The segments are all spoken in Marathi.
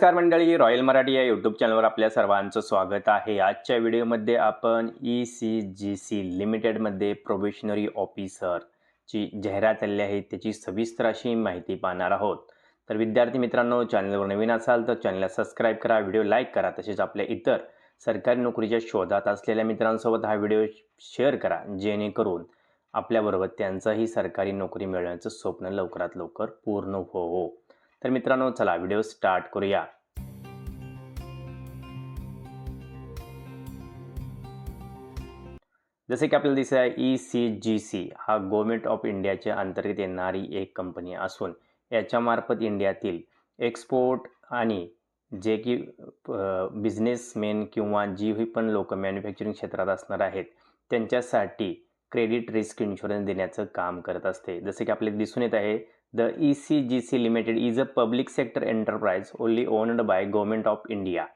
नमस्कार मंडळी रॉयल मराठी या यूट्यूब चॅनलवर आपल्या सर्वांचं स्वागत आहे. आजच्या व्हिडिओमध्ये आपण ई सी जी सी लिमिटेडमध्ये प्रोबेशनरी ऑफिसरची जाहिरात आलेली आहे. त्याची सविस्तर अशी माहिती पाहणार आहोत. तर विद्यार्थी मित्रांनो चॅनलवर नवीन असाल तर चॅनलला सबस्क्राईब करा व्हिडिओ लाईक करा तसेच आपल्या इतर सरकारी नोकरीच्या शोधात असलेल्या मित्रांसोबत हा व्हिडिओ शेअर करा जेणेकरून आपल्याबरोबर त्यांचंही सरकारी नोकरी मिळण्याचं स्वप्न लवकरात लवकर पूर्ण हो. तर मित्रांनो चला व्हिडिओ स्टार्ट करूया. जसे की आपल्याला दिसत आहे ई सी जी सी हा गव्हर्मेंट ऑफ इंडियाच्या अंतर्गत येणारी एक कंपनी असून याच्यामार्फत इंडियातील एक्सपोर्ट आणि जे की बिझनेसमेन किंवा जी पण लोक मॅन्युफॅक्चरिंग क्षेत्रात असणार आहेत त्यांच्यासाठी क्रेडिट रिस्क इन्शुरन्स देण्याचं काम करत असते. जसे की आपल्याला दिसून येत आहे The ECGC Limited is a public sector enterprise only owned by Government of India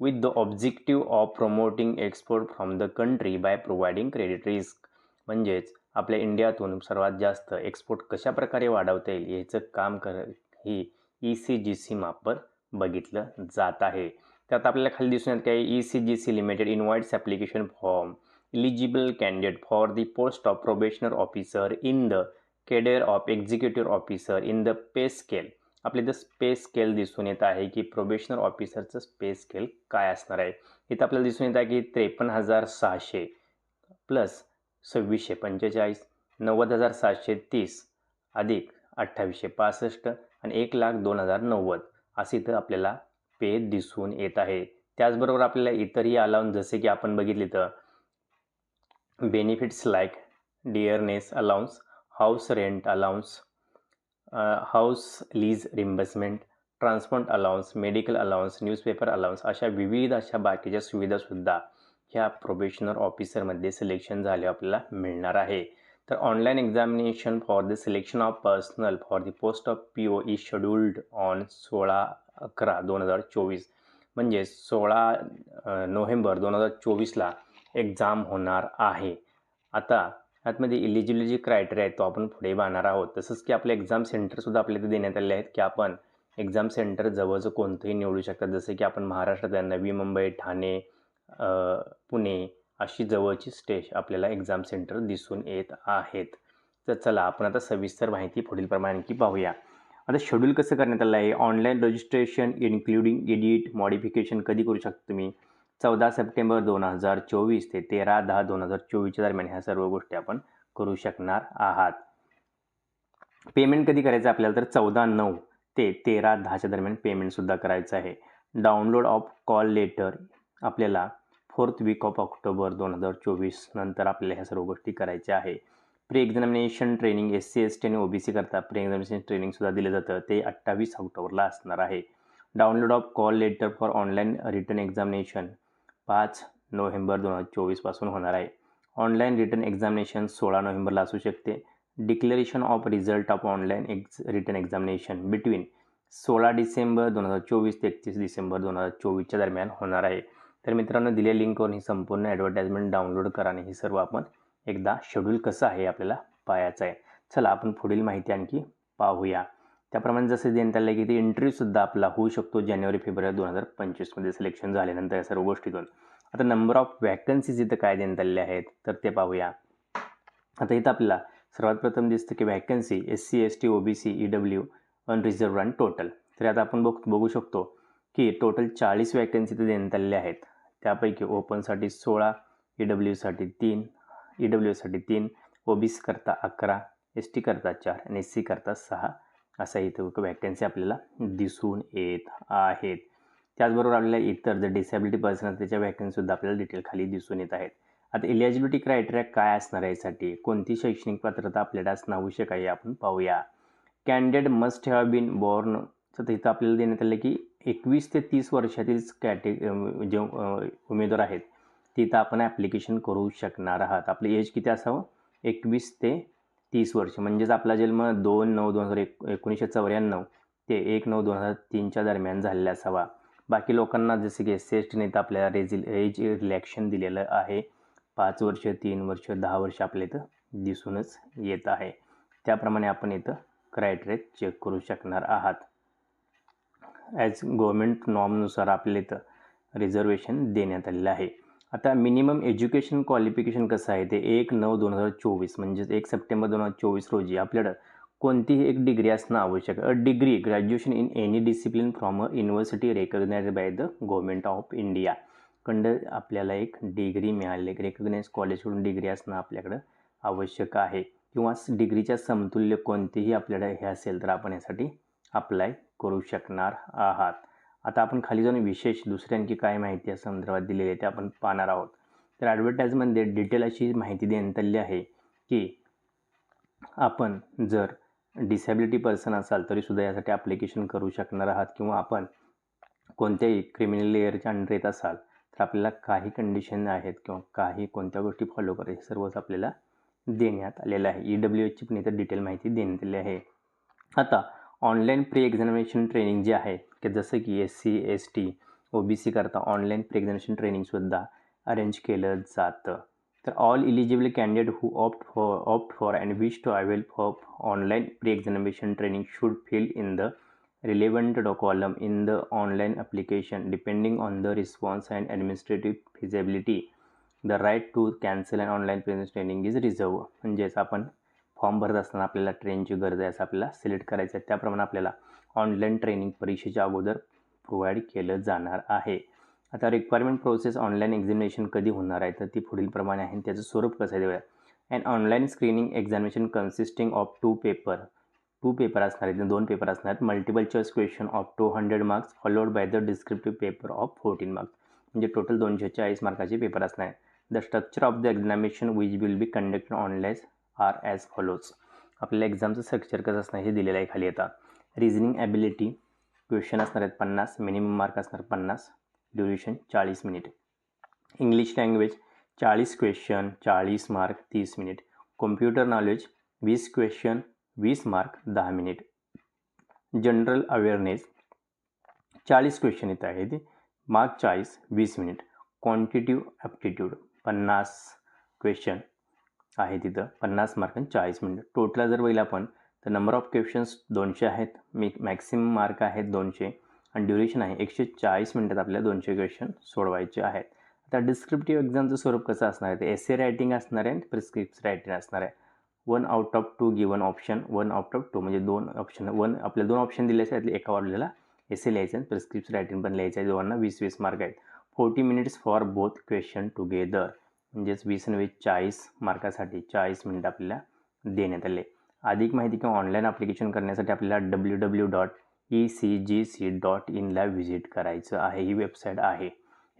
with the objective of promoting export from the country by providing credit risk. म्हणजेच आपल्या इंडियातून सर्वात जास्त एक्सपोर्ट कशा प्रकारे वाढवता येईल याचं काम कर ही ई सी जी सी मार्फत बघितलं जात आहे. त्यात आपल्याला खाली दिसून येत काही E C G C limited invites application form eligible candidate for the post of probationer officer in the cadre of executive officer in the pay scale. आपले इथं स्पेस स्केल दिसून येत आहे की प्रोबेशनर ऑफिसरचं स्पे स्केल काय असणार आहे? इथं आपल्याला दिसून येत आहे की त्रेपन्न हजार सहाशे प्लस सव्वीसशे पंचेचाळीस नव्वद हजार सातशे तीस अधिक अठ्ठावीसशे पासष्ट आणि एक लाख दोन हजार नव्वद असं इथं आपल्याला पे दिसून येत आहे. त्याचबरोबर आपल्याला इतरही अलाउन्स जसे की आपण बघितले तर benefits like dearness allowance house rent allowance house lease reimbursement transport allowance medical allowance newspaper allowance अशा विविध अशा बाकीच्या सुविधासुद्धा ह्या प्रोबेशनर ऑफिसरमध्ये सिलेक्शन झाले आपल्याला मिळणार आहे. तर online examination for the selection of personal for the post of P O is scheduled on सोळा अकरा दोन हजार चोवीस म्हणजे सोळा नोव्हेंबर दोन हजार चोवीसला एक्झाम होणार आहे. आता यातमध्ये इलिजिबिलिटी क्रायटेरिया आहे तो आपण पुढे पाहणार आहोत. तसंच की आपले एक्झाम सेंटरसुद्धा आपल्या इथे देण्यात आले आहेत की आपण एक्झाम सेंटर जवळचं कोणतंही निवडू शकतात जसं की आपण महाराष्ट्रात नवी मुंबई ठाणे पुणे अशी जवळची स्टेश आपल्याला एक्झाम सेंटर दिसून येत आहेत. तर चला आपण आता सविस्तर माहिती पुढील प्रमाणे की पाहूया. आता शेड्यूल कसं करण्यात आलं आहे? Online registration including edit modification कधी करू शकतो तुम्ही? चौदा सप्टेंबर दोन हजार चोवीस ते तेरा दहा दोन हजार चोवीसच्या दरम्यान ह्या सर्व गोष्टी आपण करू शकणार आहात. पेमेंट कधी करायचं आपल्याला तर चौदा नऊ ते तेरा दहाच्या दरम्यान पेमेंटसुद्धा करायचं आहे. डाउनलोड ऑफ कॉल लेटर आपल्याला फोर्थ वीक ऑफ ऑक्टोबर दोन हजार चोवीस नंतर आपल्याला ह्या सर्व गोष्टी करायच्या आहे. Pre examination training S C S T आणि ओ बी सी करता प्री एक्झामिनेशन ट्रेनिंगसुद्धा दिलं जातं. ते अठ्ठावीस ऑक्टोबरला असणार आहे. Download of call letter for online return examination पाच नोव्हेंबर दोन हजार चोवीसपासून होणार आहे. ऑनलाईन रिटर्न एक्झामिनेशन सोळा नोव्हेंबरला असू शकते. Declaration of result of online एक्झ return examination between सोळा डिसेंबर दोन हजार चोवीस ते एकतीस डिसेंबर दोन हजार चोवीसच्या दरम्यान होणार आहे. तर मित्रांनो दिलेल्या लिंकवरून ही संपूर्ण ॲडव्हर्टाईजमेंट डाउनलोड करा आणि हे सर्व आपण एकदा शेड्यूल कसं आहे आपल्याला पाहायचं आहे. चला आपण पुढील माहिती आणखी पाहूया. त्याप्रमाणे जसं देण्यात आलं की ते इंटरव्ह्यूसुद्धा आपला होऊ शकतो जानेवारी फेब्रुवारी दोन हजार पंचवीसमध्ये सिलेक्शन झाल्यानंतर या सर्व गोष्टीतून. आता नंबर ऑफ वॅकन्सीज इथं काय देण्यात आलेल्या आहेत तर ते पाहूया. आता इथं आपल्याला सर्वात प्रथम दिसतं की vacancy S C S T O B C E W unreserved आणि टोटल तर आता आपण बघ बघू शकतो की टोटल चाळीस वॅकन्सी इथं देण्यात आलेल्या आहेत. त्यापैकी ओपनसाठी सोळा ई डब्ल्यूसाठी तीन ई डब्ल्यूसाठी तीन ओ बी सी करता अकरा एस टी करता चार आणि एस सी करता सहा. असा इथं वॅकन्सी आपल्याला दिसून येत आहेत. त्याचबरोबर आपल्याला इतर जर डिसेबिलिटी पर्सन त्याच्या वॅकन्सीसुद्धा आपल्याला डिटेल खाली दिसून येत आहेत. आता एलिजिबिलिटी क्रायटेरिया काय असणार आहे यासाठी? कोणती शैक्षणिक पात्रता आपल्याला असणं आवश्यक आहे आपण पाहूया. Candidate must have been born तर इथं आपल्याला देण्यात आलं की एकवीस ते तीस वर्षातील कॅटे जे उमेदवार आहेत तिथं आपण ॲप्लिकेशन करू शकणार आहात. आपलं एज किती असावं? एकवीस ते तीस वर्ष. म्हणजेच आपला जन्म दोन नऊ दोन हजार एक एकोणीसशे चौऱ्याण्णव ते एक नऊ दोन हजार तीनच्या दरम्यान झालेला असावा. बाकी लोकांना जसे की एस सी एस टीने तर आपल्याला रेझिल एज रिलॅक्शन दिलेलं आहे. पाच वर्ष तीन वर्ष दहा वर्ष आपल्या इथं दिसूनच येत आहे. त्याप्रमाणे आपण इथं क्रायटेरिया चेक करू शकणार आहात. ॲज गव्हर्मेंट नॉर्मनुसार आपल्या इथं रिझर्वेशन देण्यात आलेलं आहे. आता मिनिमम एज्युकेशन क्वालिफिकेशन कसं आहे? ते एक नऊ दोन हजार चोवीस म्हणजेच एक सप्टेंबर दोन हजार चोवीस रोजी आपल्याकडं कोणतीही एक डिग्री असणं आवश्यक. आहे a degree graduation in any discipline from a university recognise by the government of India कंड आपल्याला एक डिग्री मिळाली. एक रेकग्नाइज कॉलेजकडून डिग्री असणं आपल्याकडं आवश्यक आहे. किंवा डिग्रीच्या समतुल्य कोणतीही आपल्याकडे हे असेल तर आपण यासाठी अप्लाय करू शकणार आहात. आता आपण खाली जाऊन विशेष दुसरी आणखी काय माहिती या संदर्भात दिलेली आहे ते आपण पाहणार आहोत. तर ॲडव्हर्टाईजमध्ये डिटेल अशी माहिती देण्यात आली आहे की आपण जर डिसॅबिलिटी पर्सन असाल तरीसुद्धा यासाठी ॲप्लिकेशन करू शकणार आहात किंवा आपण कोणत्याही क्रिमिनल लेअरच्या अंडर येत असाल तर आपल्याला काही कंडिशन आहेत किंवा काही कोणत्या गोष्टी फॉलो करायचे सर्वच आपल्याला देण्यात आलेलं आहे. ई डब्ल्यू एचची पण इथं डिटेल माहिती देण्यात आली आहे. आता ऑनलाईन प्री एक्झामिनेशन ट्रेनिंग जे आहे की जसं की S C S T O B C करता ऑनलाईन प्री एक्झामिनेशन ट्रेनिंगसुद्धा अरेंज केलं जातं. तर all eligible candidate who opt for opt for and wish to avail for online pre examination training should fill in the relevant column in the online application depending on the response and administrative feasibility the right to cancel and online present training is reserve म्हणजेच आपण फॉर्म भरत असताना आपल्याला ट्रेनची गरज आहे असं आपल्याला सिलेक्ट करायचं आहे. त्याप्रमाणे आपल्याला ऑनलाईन ट्रेनिंग परीक्षेच्या अगोदर प्रोव्हाइड केलं जाणार आहे. आता रिक्वायरमेंट प्रोसेस ऑनलाईन एक्झामिनेशन कधी होणार आहे? तर ती पुढील प्रमाणे आहे. त्याचं स्वरूप कसं आहे देऊया and online screening examination consisting of two paper two paper असणार आहेत. दोन पेपर असणार आहेत. Multiple choice question of two hundred marks followed by the descriptive paper of fourteen marks म्हणजे टोटल दोनशे चाळीस मार्काचे पेपर असणार आहेत. The structure of the examination which will be conducted online are as follows. आपल्याला एक्झामचं स्ट्रक्चर कसं असणार हे दिलेलं आहे खाली आता. रिझनिंग ॲबिलिटी क्वेश्चन असणार आहेत पन्नास मिनिमम मार्क असणार पन्नास ड्युरेशन चाळीस मिनिट इंग्लिश लँग्वेज चाळीस क्वेश्चन चाळीस मार्क तीस मिनिट कॉम्प्युटर नॉलेज वीस क्वेश्चन वीस मार्क दहा मिनिट जनरल अवेअरनेस चाळीस क्वेश्चन इथं आहे ते. मार्क चाळीस वीस मिनिट क्वांटिटिव्ह ॲप्टिट्यूड पन्नास क्वेश्चन आहे तिथं. पन्नास मार्क आणि चाळीस म्हणजे मिनिट टोटल जर बघितलं आपण तर नंबर ऑफ क्वेश्चन्स दोनशे आहेत. मी मॅक्सिमम मार्क आहेत दोनशे. आणि ड्युरेशन आहे एकशे चाळीस मिनटात आपल्याला दोनशे क्वेश्चन सोडवायचे आहेत. आता डिस्क्रिप्टिव्ह एक्झामचं स्वरूप कसं असणार आहे? ते एस ए रायटिंग असणार आहे आणि प्रिस्क्रिप्ट रायटिंग असणार आहे. One out of two given option one out of two म्हणजे दोन ऑप्शन वन आपल्या दोन ऑप्शन दिले आहेत. त्यातले आपल्याला एस ए लिहायचं आहे प्रिस्क्रिप्ट रायटिंग पण लिहायचं आहे. दोघांना वीस वीस मार्क आहेत. Forty minutes for both question together म्हणजेच वीस आणि वीस चाळीस मार्कासाठी चाळीस मिनटं आपल्याला देण्यात आले. अधिक माहिती किंवा ऑनलाईन ॲप्लिकेशन करण्यासाठी आपल्याला W W dot E C G C dot इनला visit करायचं आहे. ही वेबसाईट आहे.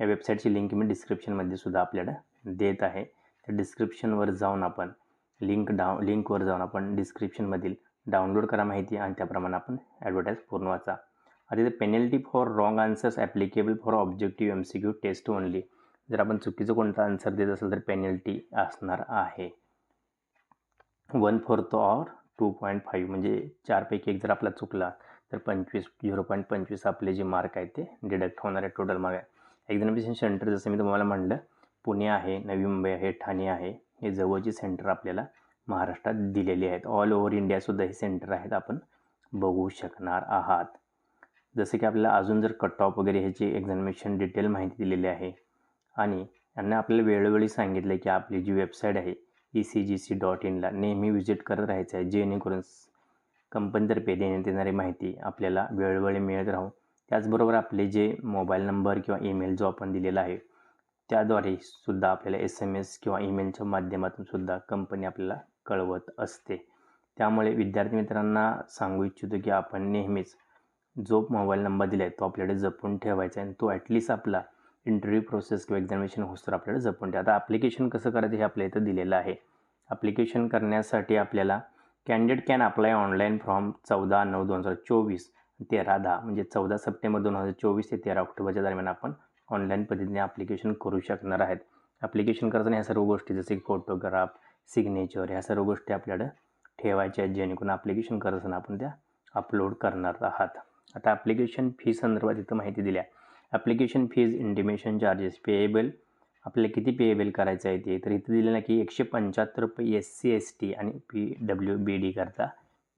या वेबसाईटची लिंक मी डिस्क्रिप्शनमध्ये सुद्धा आपल्याला देत आहे. त्या डिस्क्रिप्शनवर जाऊन आपण लिंक डाऊ लिंकवर जाऊन आपण डिस्क्रिप्शनमधील डाउनलोड करा माहिती आणि त्याप्रमाणे आपण ॲडव्हर्टाईज पूर्ण वाचा. आता penalty for wrong answers applicable for objective M C Q test only जर आपण चुकीचं कोणता आन्सर देत असेल तर पेनल्टी असणार आहे. One fourth or two point five म्हणजे चारपैकी एक जर आपला चुकला तर पंचवीस झिरो पॉईंट पंचवीस आपले जे मार्क आहेत ते डिडक्ट होणार आहे टोटल मार्क आहे एक्झामिनेशन सेंटर जसं मी तुम्हाला म्हणलं पुणे आहे नवी मुंबई आहे ठाणे आहे हे जवळची सेंटर आपल्याला महाराष्ट्रात दिलेली आहेत. ऑल ओव्हर इंडियासुद्धा हे सेंटर आहेत आपण बघू शकणार आहात. जसं की आपल्याला अजून जर कट ऑफ वगैरे ह्याची एक्झामिनेशन डिटेल माहिती दिलेली आहे आणि यांना आपल्याला वेळोवेळी सांगितलं की आपली जी वेबसाईट आहे E C G C dot इनला नेहमी व्हिजिट करत राहायचं आहे जेणेकरून कंपनीतर्फे देण्यात येणारी माहिती आपल्याला वेळोवेळी मिळत राहू. त्याचबरोबर आपले जे मोबाईल नंबर किंवा ईमेल जो आपण दिलेला आहे त्याद्वारे सुद्धा आपल्याला एस एम एस किंवा ईमेलच्या माध्यमातून सुद्धा कंपनी आपल्याला कळवत असते. त्यामुळे विद्यार्थी मित्रांना सांगू इच्छितो की आपण नेहमीच जो मोबाईल नंबर दिला आहे तो आपल्याकडे जपून ठेवायचा आहे आणि तो ॲटलिस्ट आपला इंटरव्ह्यू प्रोसेस किंवा एक्झामिनेशन होस्तर आपल्याला जपून ठेवा. आता ॲप्लिकेशन कसं करायचं हे आपल्या इथं दिलेलं आहे. ॲप्लिकेशन करण्यासाठी आपल्याला candidate can apply online from चौदा नऊ दोन हजार चोवीस तेरा दहा म्हणजे चौदा सप्टेंबर दोन हजार चोवीस ते तेरा ऑक्टोबरच्या दरम्यान आपण ऑनलाईन पद्धतीने ॲप्लिकेशन करू शकणार आहेत. ॲप्लिकेशन करताना ह्या सर्व गोष्टी जसे की फोटोग्राफ सिग्नेचर ह्या सर्व गोष्टी आपल्याकडं ठेवायच्या आहेत जेणेकरून ॲप्लिकेशन करत असताना आपण त्या अपलोड करणार आहात. आता ॲप्लिकेशन फी संदर्भात इथं माहिती दिल्या. Application fees intimation charges payable आपल्याला किती पेएबल करायचं आहे ते? तर इथं दिलेलं आहे की एकशे पंच्याहत्तर रुपये एस सी एस टी आणि पी डब्ल्यू बी डी करता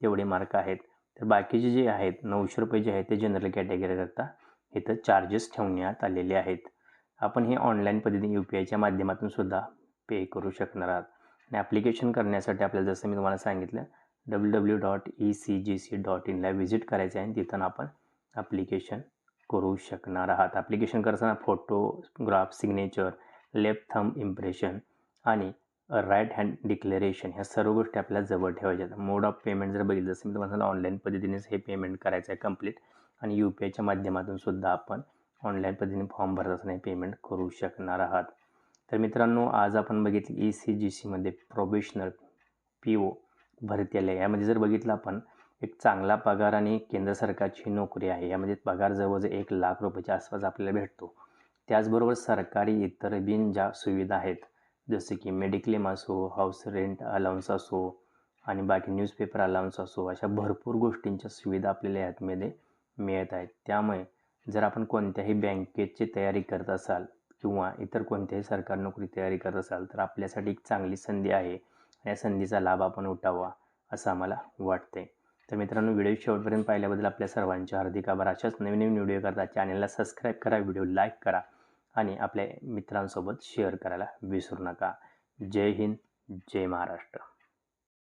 तेवढे मार्क आहेत. तर बाकीचे जे आहेत नऊशे रुपये जे आहेत ते जनरल कॅटेगरीकरता इथं चार्जेस ठेवण्यात आलेले आहेत. आपण हे ऑनलाईन पद्धतीने यू पी आयच्या माध्यमातून सुद्धा पे करू शकणार आहात. आणि ॲप्लिकेशन करण्यासाठी आपल्याला जसं मी तुम्हाला सांगितलं W W dot E C G C dot इनला visit करायचं आहे आणि तिथं आपण ॲप्लिकेशन करू शकणार आहात. ॲप्लिकेशन करताना photograph signature left thumb impression आणि राईट हँड डिक्लेरेशन ह्या सर्व गोष्टी आपल्याला जवळ ठेवायच्या आहेत. मोड ऑफ पेमेंट जर बघितलं जसं मी तुम्हाला ऑनलाईन पद्धतीनेच हे पेमेंट करायचं आहे कंप्लीट आणि यू पी आयच्या माध्यमातून सुद्धा आपण ऑनलाईन पद्धतीने फॉर्म भरत असताना पेमेंट करू शकणार आहात. तर मित्रांनो आज आपण बघितलं ई सी जी सीमध्ये प्रोबेशनल पी ओ भरती आले यामध्ये जर बघितलं आपण एक चांगला पगार आणि केंद्र सरकारची नोकरी आहे. यामध्ये पगार जवळजवळ एक लाख रुपयाच्या आसपास आपल्याला भेटतो. त्याचबरोबर सरकारी इतर बिन ज्या सुविधा आहेत जसे की मेडिक्लेम असो हाऊस रेंट अलाउन्स असो आणि बाकी न्यूजपेपर अलाउन्स असो अशा भरपूर गोष्टींच्या सुविधा आपल्याला यातमध्ये मिळत आहेत. त्यामुळे जर आपण कोणत्याही बँकेची तयारी करत असाल किंवा इतर कोणत्याही सरकारी नोकरी तयारी करत असाल तर आपल्यासाठी एक चांगली संधी आहे. या संधीचा लाभ आपण उठावा असं आम्हाला वाटते तर मित्रांनो व्हिडिओ शेवटपर्यंत पाहिल्याबद्दल आपल्या सर्वांचे हार्दिक आभार. अशाच नवीन नवीन व्हिडिओ करता चॅनलला सबस्क्राईब करा व्हिडिओ लाईक करा आणि आपल्या मित्रांसोबत शेअर करायला विसरू नका. जय हिंद जय महाराष्ट्र.